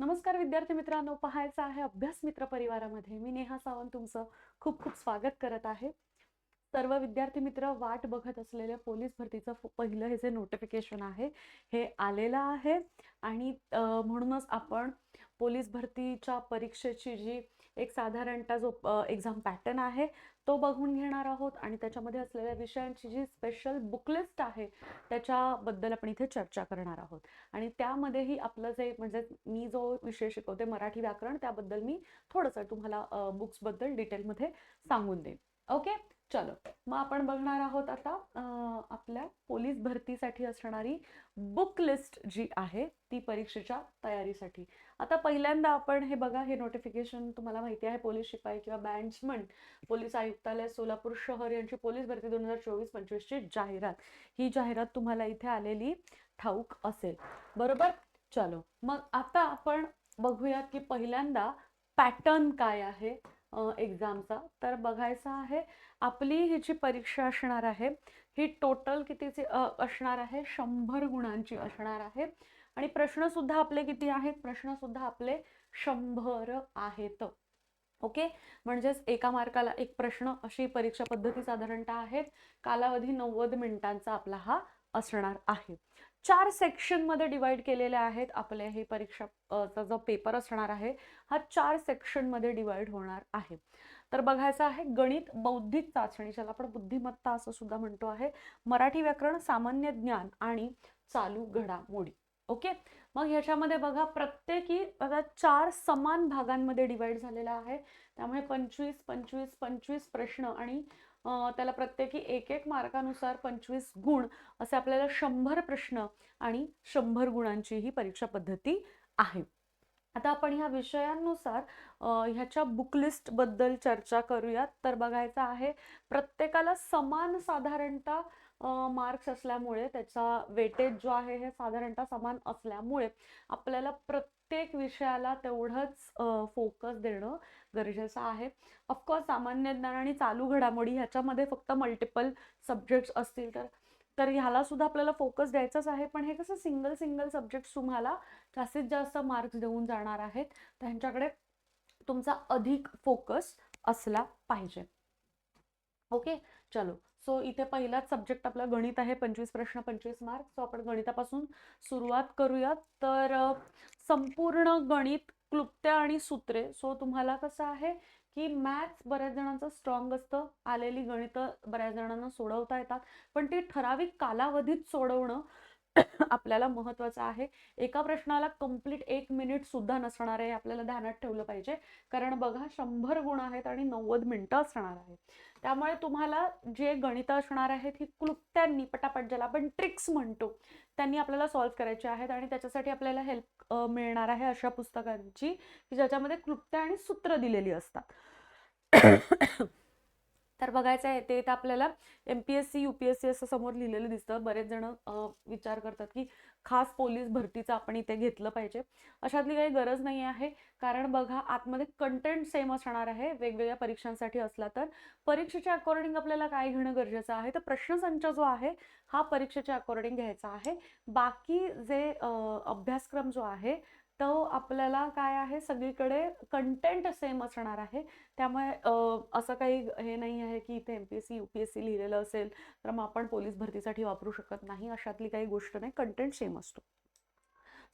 नमस्कार विद्यार्थी मित्रांनो पाहायचं आहे अभ्यास मित्र परिवारामध्ये. मी नेहा सावंत तुमचं खूप खूप स्वागत करत आहे. सर्व विद्यार्थी मित्र वाट बघत असलेल्या पोलीस भरतीचं फ- पहिलं हे जे नोटिफिकेशन आहे हे आलेलं आहे. आणि म्हणूनच आपण पोलीस भरतीच्या परीक्षेची जी एक साधारणतः जो एक्झाम पॅटर्न आहे तो बघून घेणार आहोत आणि त्याच्यामध्ये असलेल्या विषयांची जी स्पेशल बुकलिस्ट आहे त्याच्याबद्दल आपण इथे चर्चा करणार आहोत. आणि त्यामध्येही आपलं जे म्हणजे मी जो विषय शिकवते मराठी व्याकरण त्याबद्दल मी थोडंसं तुम्हाला बुक्सबद्दल डिटेलमध्ये सांगून देईन. ओके चलो मग आपण बघणार आहोत आता आपल्या पोलीस भरतीसाठी असणारी बुक लिस्ट जी आहे ती परीक्षेच्या तयारीसाठी. आता पहिल्यांदा आपण हे बघा हे नोटिफिकेशन तुम्हाला माहिती आहे पोलीस शिपाई किंवा बँड्समन पोलीस आयुक्तालय सोलापूर शहर यांची पोलीस भरती दोन हजार चोवीस पंचवीसची जाहिरात. ही जाहिरात तुम्हाला इथे आलेली ठाऊक असेल. बरोबर? चलो मग आता आपण बघूयात की पहिल्यांदा पॅटर्न काय आहे? एक्झामचा तर बघायचा आहे आपली ही जी परीक्षा असणार आहे ही टोटल कितीची असणार आहे? शंभर गुणांची असणार आहे. आणि प्रश्नसुद्धा आपले किती आहेत? प्रश्नसुद्धा आपले शंभर आहेत. ओके? म्हणजेच एका मार्काला एक प्रश्न अशी परीक्षा पद्धती साधारणतः आहे कालावधी नव्वद मिनिटांचा आपला हा असणार आहे. चार सेक्शनमध्ये डिवाईड डिवाइड केलेले आहेत. आपले हे परीक्षा चा जो पेपर असणार आहे हा चार सेक्शनमध्ये डिवाईड डिवाइड होणार आहे. तर बघायचं आहे गणित बौद्धिक चाचणी ज्याला आपण बुद्धिमत्ता असं सुद्धा म्हणतो आहे मराठी व्याकरण सामान्य ज्ञान आणि चालू घडामोडी. ओके? मग ह्याच्यामध्ये बघा प्रत्येकी आता चार समान भागांमध्ये डिवाईड झालेला आहे. त्यामुळे पंचवीस पंचवीस पंचवीस प्रश्न आणि त्याला प्रत्येकी एक एक मार्कानुसार पंचवीस गुण असे आपल्याला शंभर प्रश्न आणि शंभर गुणांची ही परीक्षा पद्धती आहे. आता आपण ह्या विषयांनुसार ह्याच्या बुकलिस्टबद्दल चर्चा करूयात. तर बघायचं आहे प्रत्येकाला समान साधारणतः मार्क्स असल्यामुळे त्याचा वेटेज जो आहे हे साधारणतः समान असल्यामुळे आपल्याला प्रत्येक विषयाला तेवढंच फोकस देणं गरजेचं आहे. ऑफकोर्स सामान्य ज्ञान आणि चालू घडामोडी ह्याच्यामध्ये फक्त मल्टिपल सब्जेक्ट्स असतील तर तर ह्याला सुद्धा आपल्याला फोकस द्यायचाच आहे. पण हे कसं सिंगल सिंगल सब्जेक्ट तुम्हाला जास्तीत जास्त मार्क्स देऊन जाणार आहेत. त्यांच्याकडे तुमचा अधिक फोकस असला पाहिजे. ओके चलो. सो इथे पहिलाच सब्जेक्ट आपला गणित आहे पंचवीस प्रश्न पंचवीस मार्क सो आपण गणितापासून सुरुवात करूयात. तर संपूर्ण गणित क्लुप्त्या आणि सूत्रे. सो तुम्हाला कसं आहे की मॅथ्स बऱ्याच जणांचं स्ट्रॉंग असतं. आलेली गणितं बऱ्याच जणांना सोडवता येतात. पण ती ठराविक कालावधीत सोडवणं आपल्याला महत्त्वाचं आहे. एका प्रश्नाला कंप्लीट एक मिनिट सुद्धा नसणार आहे आपल्याला ध्यानात ठेवलं पाहिजे. कारण बघा शंभर गुण आहेत आणि नव्वद मिनिटं असणार आहे त्यामुळे तुम्हाला जे गणितं असणार आहेत ही क्लुप्त्यांनी पटापट ज्याला आपण ट्रिक्स म्हणतो त्यांनी आपल्याला सॉल्व्ह करायचे आहेत आणि त्याच्यासाठी आपल्याला हेल्प मिळणार आहे अशा पुस्तकांची की ज्याच्यामध्ये क्लुप्त्या आणि सूत्र दिलेली असतात. तर बघायचं आहे ते तर आपल्याला M P S C U P S C असं समोर लिहिलेलं दिसतं. बरेच जण विचार करतात की खास पोलीस भरतीचं आपण इथे घेतलं पाहिजे. अशातली काही गरज नाही आहे. कारण बघा आतमध्ये कंटेंट सेम असणार आहे वेगवेगळ्या परीक्षांसाठी असला तर. परीक्षेच्या अकॉर्डिंग आपल्याला काय घेणं गरजेचं आहे? तर प्रश्नसंच जो आहे हा परीक्षेच्या अकॉर्डिंग घ्यायचा आहे. बाकी जे अभ्यासक्रम जो आहे तो आपल्याला काय आहे? सगळीकडे कंटेंट सेम असणार आहे. त्यामुळे असं काही हे नाही आहे की इथे M P S C U P S C लिहिलेलं असेल तर मग आपण पोलीस भरतीसाठी वापरू शकत नाही. अशातली काही गोष्ट नाही. कंटेंट सेम असतो.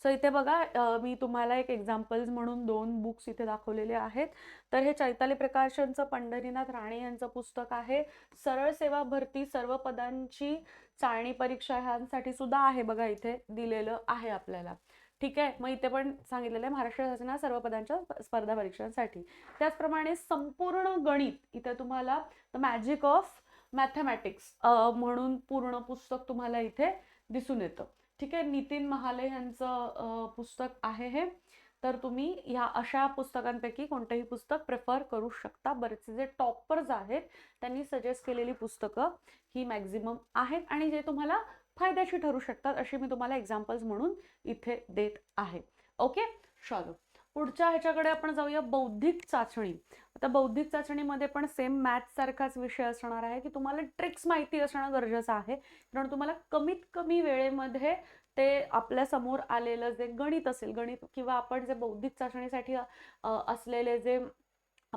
सो इथे बघा मी तुम्हाला एक एक्झाम्पल्स म्हणून दोन बुक्स इथे दाखवलेले आहेत. तर हे चैताली प्रकाशनचं पंढरीनाथ राणे यांचं पुस्तक आहे. सरळ सेवा भरती सर्व पदांची चाळणी परीक्षा ह्यांसाठी सुद्धा आहे बघा इथे दिलेलं आहे आपल्याला. ठीक आहे? मग इथे पण सांगितलेलं आहे महाराष्ट्र शासना सर्व पदांच्या स्पर्धा परीक्षांसाठी. त्याचप्रमाणे संपूर्ण गणित इथे तुम्हाला द मॅजिक ऑफ मॅथमॅटिक्स म्हणून पूर्ण पुस्तक तुम्हाला इथे दिसून येतं. ठीक आहे? नितीन महाले यांचं पुस्तक आहे हे. तर तुम्ही ह्या अशा पुस्तकांपैकी कोणतंही पुस्तक प्रेफर करू शकता. बरेचसे जे टॉपर्स आहेत त्यांनी सजेस्ट केलेली पुस्तकं ही मॅक्झिमम आहेत. आणि जे तुम्हाला फायद्याची ठरू शकतात अशी मी तुम्हाला एक्झाम्पल्स म्हणून इथे देत आहे. ओके चलो. पुढच्या ह्याच्याकडे आपण जाऊया बौद्धिक चाचणी. आता बौद्धिक चाचणीमध्ये पण सेम मॅथ सारखाच विषय असणार आहे की तुम्हाला ट्रिक्स माहिती असणं गरजेचं आहे. कारण तुम्हाला कमीत कमी वेळेमध्ये ते आपल्यासमोर आलेलं जे गणित असेल गणित किंवा आपण जे बौद्धिक चाचणीसाठी असलेले जे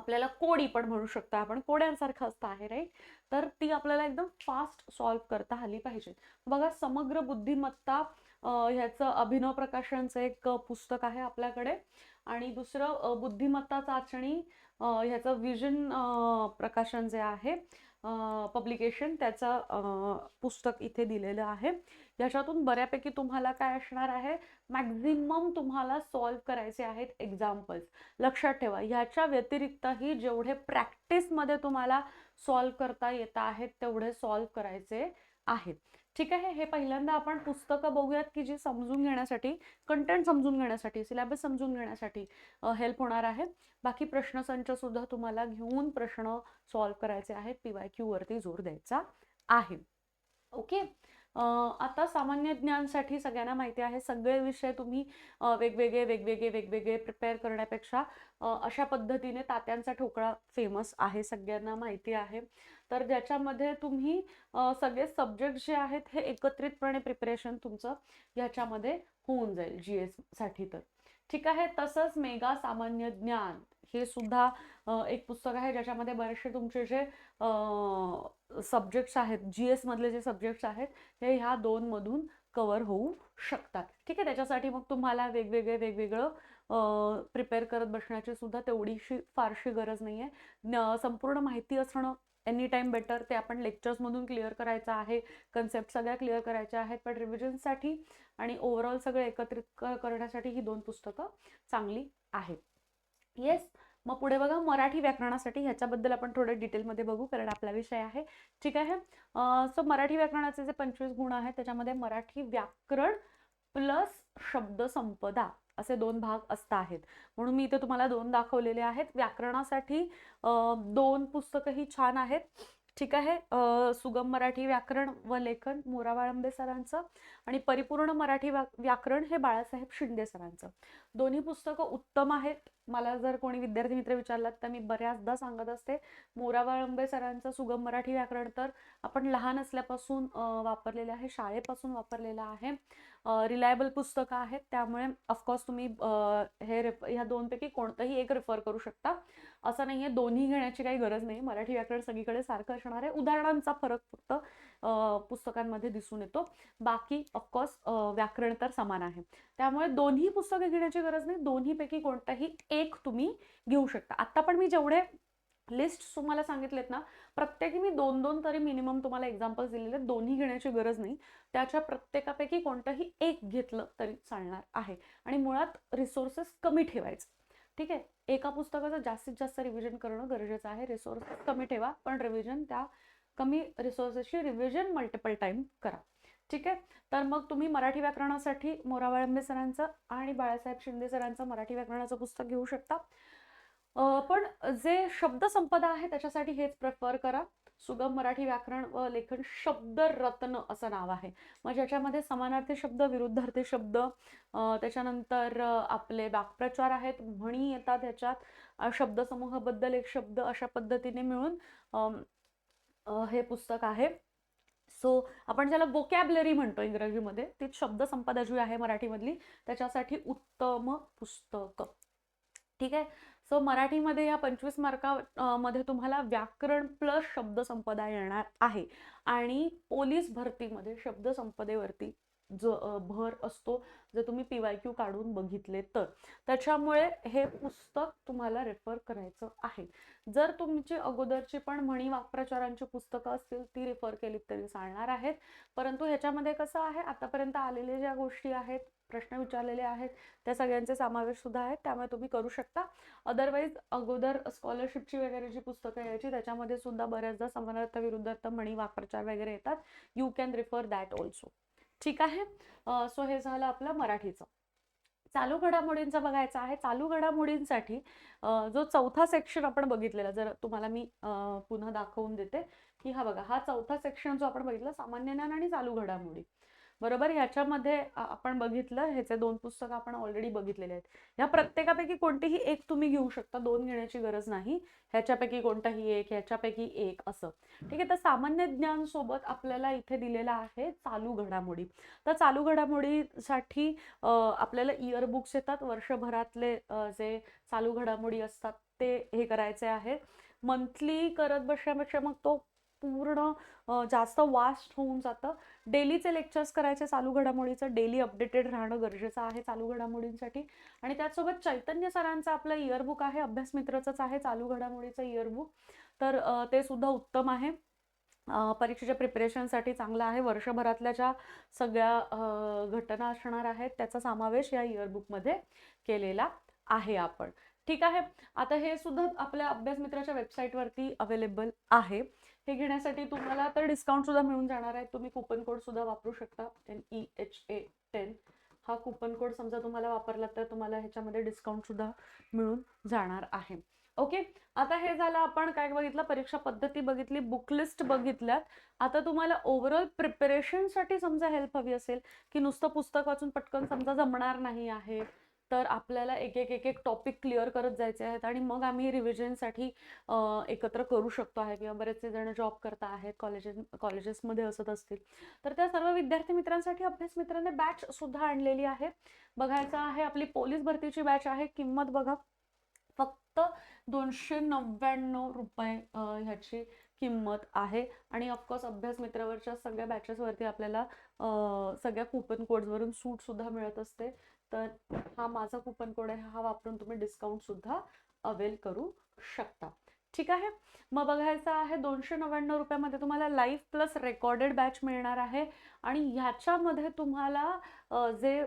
आपल्याला कोडी पण म्हणू शकतो आपण. कोड्यांसारखं असतं आहे राईट तर ती आपल्याला एकदम फास्ट सॉल्व्ह करता आली पाहिजे. बघा समग्र बुद्धिमत्ता ह्याचं अभिनव प्रकाशनचं एक पुस्तक आहे आपल्याकडे. आणि दुसरं बुद्धिमत्ता चाचणी ह्याचं विजन प्रकाशन जे आहे पब्लिकेशन त्याचं पुस्तक इथे दिलेलं आहे. याच्यातून बऱ्यापैकी तुम्हाला काय असणार आहे? मॅक्झिमम तुम्हाला सॉल्व्ह करायचे आहेत एक्झाम्पल्स लक्षात ठेवा ह्याच्या व्यतिरिक्तही जेवढे प्रॅक्टिसमध्ये तुम्हाला सॉल्व्ह करता येत आहेत तेवढे सॉल्व्ह करायचे आहेत. ठीक आहे हे पहिल्यांदा आपण पुस्तकं बघूयात की जी समजून घेण्यासाठी कंटेंट समजून घेण्यासाठी सिलेबस समजून घेण्यासाठी हेल्प होणार आहे बाकी प्रश्नसंच सुद्धा तुम्हाला घेऊन प्रश्न सॉल्व्ह करायचे आहेत. पी वाय क्यू वरती जोर द्यायचा आहे. ओके आता सामान्य ज्ञानसाठी सगळ्यांना माहिती आहे सगळे विषय तुम्ही वेगवेगळे वेगवेगळे वेगवेगळे प्रिपेअर करण्यापेक्षा अशा पद्धतीने तात्यांचा ठोकळा फेमस आहे सगळ्यांना माहिती आहे. तर ज्याच्यामध्ये तुम्ही सगळे सब्जेक्ट जे आहेत हे एकत्रितपणे प्रिपरेशन तुमचं ह्याच्यामध्ये होऊन जाईल जी एससाठी तर. ठीक आहे तसंच मेगा सामान्य ज्ञान. हे सुद्धा एक पुस्तक आहे ज्याच्यामध्ये बरेचसे तुमचे जे सब्जेक्ट्स आहेत जी एसमधले जे सब्जेक्ट्स आहेत हे ह्या दोनमधून कवर होऊ शकतात. ठीक आहे त्याच्यासाठी मग तुम्हाला वेगवेगळे वेगवेगळं प्रिपेअर करत बसण्याची सुद्धा तेवढीशी फारशी गरज नाही आहे संपूर्ण माहिती असणं एनी टाईम बेटर ते आपण लेक्चर्समधून क्लिअर करायचं आहे. कन्सेप्ट सगळ्या क्लिअर करायच्या आहेत पण रिव्हिजनसाठी आणि ओव्हरऑल सगळं एकत्रित क- करण्यासाठी ही दोन पुस्तकं चांगली आहेत. येस मग पुढे बघा मराठी व्याकरणासाठी ह्याच्याबद्दल आपण थोडं डिटेलमध्ये बघू कारण आपला विषय आहे. ठीक आहे? सो मराठी व्याकरणाचे जे पंचवीस गुण आहेत त्याच्यामध्ये मराठी व्याकरण प्लस शब्दसंपदा. असे दोन भाग असता आहेत. म्हणून मी इथे तुम्हाला दोन दाखवलेले आहेत. व्याकरणासाठी दोन पुस्तकंही छान आहेत. ठीक आहे? सुगम मराठी व्याकरण व लेखन मोरा वाळंबे सरांचं. आणि परिपूर्ण मराठी व्या व्याकरण हे बाळासाहेब शिंदे सरांचं. दोन्ही पुस्तकं उत्तम आहेत. मला जर कोणी विद्यार्थी मित्र विचारलात तर मी बऱ्याचदा सांगत असते. मोरा वाळंबे सरांचं सुगम मराठी व्याकरण तर आपण लहान असल्यापासून वापरलेलं आहे शाळेपासून वापरलेलं आहे. रिलायबल पुस्तकं आहेत. त्यामुळे ऑफकोर्स तुम्ही हे रेफ ह्या दोनपैकी कोणतंही एक रेफर करू शकता. असं नाही आहे दोन्ही घेण्याची काही गरज नाही. मराठी व्याकरण सगळीकडे सारखं असणार आहे. उदाहरणांचा फरक फक्त पुस्तकांमध्ये दिसून येतो. बाकी ऑफकोर्स व्याकरण तर समान आहे. त्यामुळे दोन्ही पुस्तके घेण्याची गरज नाही. दोन्हीपैकी कोणताही एक तुम्ही घेऊ शकता. आत्ता पण मी जेवढे लिस्ट तुम्हाला सांगितलेत ना प्रत्येकी मी दोन दोन तरी मिनिमम तुम्हाला एक्झाम्पल्स दिलेले दोन्ही घेण्याची गरज नाही. त्याच्या प्रत्येकापैकी कोणतंही एक घेतलं तरी चालणार आहे. आणि मुळात रिसोर्सेस कमी ठेवायचे. ठीक आहे? एका पुस्तकाचं जास्तीत जास्त रिव्हिजन करणं गरजेचं आहे. रिसोर्सेस कमी ठेवा पण रिव्हिजन त्या कमी रिसोर्सेसची रिव्हिजन मल्टिपल टाईम करा. ठीक आहे? तर मग तुम्ही मराठी व्याकरणासाठी मोरावाळंबे सरांचं आणि बाळासाहेब शिंदे सरांचं मराठी व्याकरणाचं पुस्तक घेऊ शकता. पण जे शब्दसंपदा आहे त्याच्यासाठी हेच प्रेफर करा. सुगम मराठी व्याकरण व लेखन शब्दरत्न असं नाव आहे. मग ज्याच्यामध्ये समानार्थी शब्द विरुद्धार्थी शब्द त्याच्यानंतर आपले वाक्प्रचार आहेत म्हणी येतात ह्याच्यात. शब्दसमूहाबद्दल एक शब्द अशा पद्धतीने मिळून हे पुस्तक आहे. सो आपण ज्याला वोकॅबलरी म्हणतो इंग्रजीमध्ये तीच शब्दसंपदा जी आहे मराठीमधली त्याच्यासाठी उत्तम पुस्तक. ठीक आहे? सो मराठीमध्ये या पंचवीस मार्का मध्ये तुम्हाला व्याकरण प्लस शब्दसंपदा येणार आहे. आणि पोलीस भरतीमध्ये शब्दसंपदेवरती जो भर असतो जर तुम्ही पी वाय क्यू काढून बघितले तर. त्याच्यामुळे हे पुस्तक तुम्हाला रेफर करायचं आहे. जर तुमची अगोदरची पण म्हणी वाक्प्रचारांची पुस्तकं असतील ती रेफर केली तरी चालणार आहेत. परंतु ह्याच्यामध्ये कसं आहे आतापर्यंत आलेले ज्या गोष्टी आहेत प्रश्न विचारलेले आहेत त्या सगळ्यांचे समावेश सुद्धा आहेत त्यामुळे तुम्ही करू शकता. अदरवाईज अगोदर स्कॉलरशिपची वगैरे जी पुस्तकं यायची त्याच्यामध्ये सुद्धा बऱ्याचदा समानार्थ विरुद्धार्थ म्हणी वाक्प्रचार वगैरे येतात. You can refer that also ठीक आहे? सो हे झालं आपलं मराठीचं. चालू घडामोडींचं बघायचं आहे. चालू घडामोडींसाठी जो चौथा सेक्शन आपण बघितलेला जर तुम्हाला मी पुन्हा दाखवून देते की हा बघा हा चौथा सेक्शन जो आपण बघितला सामान्य ज्ञान आणि चालू घडामोडी. बरोबर? ह्याच्यामध्ये आपण बघितलं ह्याचे दोन पुस्तकं आपण ऑलरेडी बघितलेले आहेत. ह्या प्रत्येकापैकी कोणतीही एक तुम्ही घेऊ शकता दोन घेण्याची गरज नाही. ह्याच्यापैकी कोणताही एक ह्याच्यापैकी एक असं. ठीक आहे तर सामान्य ज्ञान सोबत आपल्याला इथे दिलेला आहे चालू घडामोडी. तर चालू घडामोडीसाठी आपल्याला इयर बुक्स येतात. वर्षभरातले जे चालू घडामोडी असतात ते हे करायचे आहेत मंथली करत बसण्यापेक्षा मग तो पूर्ण जास्त वास्ट होऊन जातं. डेलीचे लेक्चर्स करायचे चालू घडामोडीचं. डेली अपडेटेड राहणं गरजेचं आहे चालू घडामोडींसाठी. आणि त्याचसोबत चैतन्य सरांचं आपलं इयरबुक आहे अभ्यास मित्रचंच आहे चालू घडामोडीचं इयरबुक. तर ते सुद्धा उत्तम आहे. परीक्षेच्या प्रिपरेशनसाठी चांगलं आहे. वर्षभरातल्या ज्या सगळ्या घटना असणार आहेत त्याचा समावेश या इयरबुकमध्ये केलेला आहे आपण. ठीक आहे? आता हे सुद्धा आपल्या अभ्यास मित्राच्या वेबसाईटवरती अवेलेबल आहे. हे घेण्यासाठी तुम्हाला तर डिस्काउंट सुद्धा मिळून जाणार आहे. तुम्ही कुपन कोड सुद्धा वापरू शकता. N E H A ten हा कुपन कोड समजा तुम्हाला वापरला तर तुम्हाला ह्याच्यामध्ये डिस्काउंट सुद्धा मिळून जाणार आहे. ओके आता हे झालं आपण काय बघितलं? परीक्षा पद्धती बघितली बुक लिस्ट बघितल्यात. आता तुम्हाला ओव्हरऑल प्रिपरेशनसाठी समजा हेल्प हवी असेल की नुसतं पुस्तक वाचून पटकन समजा जमणार नाही आहे तर आपल्याला एक एक एक एक टॉपिक क्लिअर करत जायचे आहेत आणि मग आम्ही रिव्हिजनसाठी एकत्र करू शकतो आहे किंवा बरेचसे जण जॉब करता आहेत कॉलेजेस कॉलेजेसमध्ये असत असतील. तर त्या सर्व विद्यार्थी मित्रांसाठी अभ्यास मित्रांनी बॅच सुद्धा आणलेली आहे. बघायचं आहे आपली पोलीस भरतीची बॅच आहे. किंमत बघा. फक्त दोनशे नव्याण्णव रुपये ह्याची किंमत आहे. आणि ऑफकोर्स अभ्यास मित्रावरच्या सगळ्या बॅचेसवरती आपल्याला सगळ्या कुपन कोड्सवरून सूट सुद्धा मिळत असते. तर हा माझा कुपन कोड आहे हा वापरून तुम्ही डिस्काउंट सुद्धा अवेल करू शकता. ठीक आहे? मग बघायचं आहे दोनशे नव्याण्णव रुपयामध्ये तुम्हाला लाईव्ह प्लस रेकॉर्डेड बॅच मिळणार आहे आणि ह्याच्यामध्ये तुम्हाला जे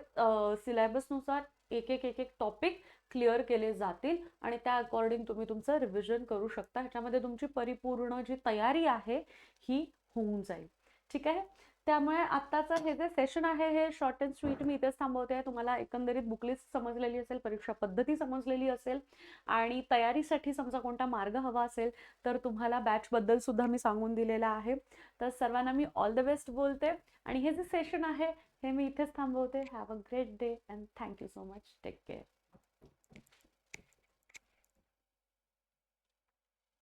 सिलेबसनुसार एक एक एक एक टॉपिक क्लिअर केले जातील आणि त्या अकॉर्डिंग तुम्ही तुमचं रिव्हिजन करू शकता. ह्याच्यामध्ये तुमची परिपूर्ण जी तयारी आहे ही होऊन जाईल. ठीक आहे? त्यामुळे आत्ताचं हे जे सेशन आहे हे शॉर्ट अँड स्वीट मी इथेच थांबवते. तुम्हाला एकंदरीत बुकलिस्ट समजलेली असेल परीक्षा पद्धती समजलेली असेल आणि तयारीसाठी समजा कोणता मार्ग हवा असेल तर तुम्हाला बॅचबद्दल सुद्धा मी सांगून दिलेला आहे. तर सर्वांना मी ऑल द बेस्ट बोलते आणि हे जे सेशन आहे हे मी इथेच थांबवते. Have a great day and thank you so much take care